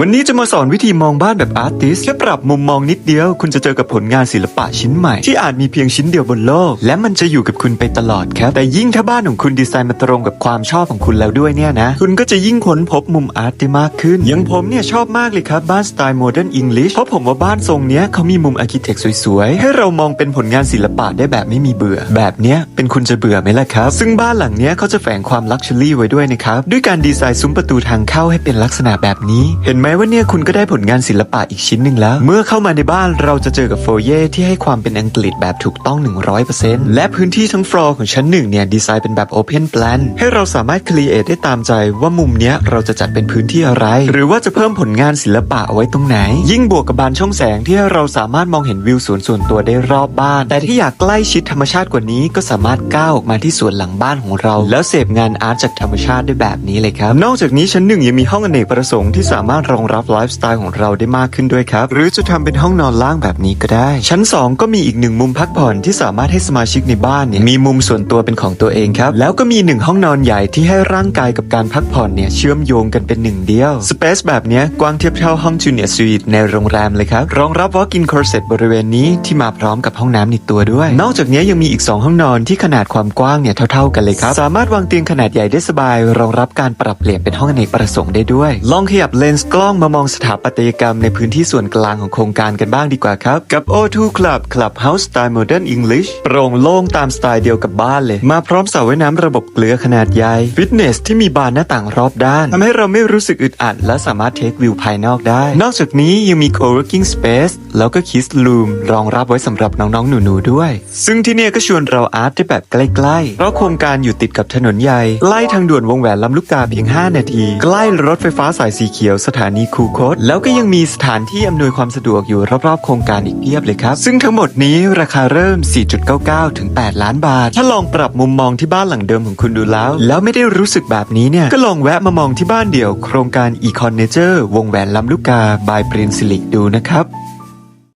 วันนี้จะมาสอนวิธีมองบ้านแบบอาร์ติสแค่ปรับมุมมองนิดเดียว คุณจะเจอกับผลงานศิลปะชิ้นใหม่ ที่อาจมีเพียงชิ้นเดียวบนโลก และมันจะอยู่กับคุณไปตลอดครับ แต่ยิ่งถ้าบ้านของคุณดีไซน์มาตรงกับความชอบของคุณแล้วด้วยเนี่ยนะ คุณก็จะยิ่งค้นพบมุมอาร์ตได้มากขึ้น อย่างผมเนี่ยชอบมากเลยครับ บ้านสไตล์โมเดิร์นอังกฤษเพราะผมว่าบ้านทรงเนี้ยเขามีมุมอาร์เคเต็กสวยๆให้เรามองเป็นผลงานศิลปะได้แบบไม่มีเบื่อ แบบเนี้ยเป็นคุณจะเบื่อไหมล่ะครับ ซึ่งบ้านหลังเนี้ยเขาจะแฝงความลักชัวรี่ไว้ด้วยนะครับด้วยการดีไซน์ซุ้มประตูทางเข้าให้เป็นลักษณะแบบนี้เห็นไหมว่าเนี่ยคุณก็ได้ผลงานศิลปะอีกชิ้นหนึ่งแล้ว เมื่อเข้ามาในบ้านเราจะเจอกับโฟเย่ที่ให้ความเป็นอังกฤษแบบถูกต้อง 100%และพื้นที่ทั้งฟลอร์ของชั้นหนึ่งเนี่ยดีไซน์เป็นแบบโอเพน p พลนให้เราสามารถครีเอทได้ตามใจว่ามุมเนี้ยเราจะจัดเป็นพื้นที่อะไร หรือว่าจะเพิ่มผลงานศิลปะเอาไว้ตรงไหน ยิ่งบวกกับบานช่องแสงที่เราสามารถมองเห็นวิวสวนส่วนตัวได้รอบบ้าน แต่ที่อยากใกล้ชิดธรรมชาติกว่านี้ก็สามารถก้าวออกมาที่สวนหลังบ้านของเรา แล้วเสพงานอาร์ตจากธรรมชาติได้แบบนี้เลยครับ นอกจากนี้ชั้นหนึ่งยังมีห้องอเนกประสงค์ที่สามารถรองรับไลฟ์สไตล์ของเราได้มากขึ้นด้วยครับ หรือจะทำเป็นห้องนอนล่างแบบนี้ก็ได้ ชั้น 2 ก็มีอีกหนึ่งมุมพักผ่อนที่สามารถให้สมาชิกในบ้านเนี่ยมีมุมส่วนตัวเป็นของตัวเองครับ แล้วก็มีหนึ่งห้องนอนใหญ่ที่ให้ร่างกายกับการพักผ่อนเนี่ยเชื่อมโยงกันเป็นหนึ่งเดียวสเปซแบบเนี้ยกว้างเทียบเท่าห้องจูเนียร์สวีทในโรงแรมเลยครับรองรับ walk-in closet บริเวณนี้ที่มาพร้อมกับห้องน้ำในตัวด้วย นอกจากนี้ยังมีอีก 2 ห้องนอนที่ขนาดความกว้างเนี่ยเท่า ๆกันเลยครับ สามารถวางเตียงขนาดใหญ่ได้สบาย รองรับการปรับเปลี่ยนเป็นห้องอเนกประสงค์ได้ด้วย ลองขยับเลนส์กล้องลองมามองสถาปัตยกรรมในพื้นที่ส่วนกลางของโครงการกันบ้างดีกว่าครับ กับ O2 Club Clubhouse Style Modern English โปร่งโล่งตามสไตล์เดียวกับบ้านเลย มาพร้อมสระว่ายน้ำระบบเกลือขนาดใหญ่ฟิตเนสที่มีบานหน้าต่างรอบด้านทำให้เราไม่รู้สึกอึดอัดและสามารถเทควิวภายนอกได้ นอกจากนี้ยังมี co-working space แล้วก็ kids room รองรับไว้สำหรับน้องๆหนูๆด้วย ซึ่งที่เนี่ยก็ชวนเราอาร์ตได้แบบใกล้ๆเพราะโครงการอยู่ติดกับถนนใหญ่ใกล้ทางด่วนวงแหวนลำลูกกาเพียง 5 นาที ใกล้รถไฟฟ้าสายสีเขียวสถานีคูคต แล้วก็ยังมีสถานที่อำนวยความสะดวกอยู่รอบๆ โครงการอีกเพียบเลยครับ ซึ่งทั้งหมดนี้ราคาเริ่ม 4.99 ถึง 8 ล้านบาท ถ้าลองปรับมุมมองที่บ้านหลังเดิมของคุณดูแล้ว แล้วไม่ได้รู้สึกแบบนี้เนี่ย ก็ลองแวะมามองที่บ้านเดี่ยว โครงการอีคอนเนเจอร์วงแหวนลำลูกกาบายปรินซิลิกดูนะครับ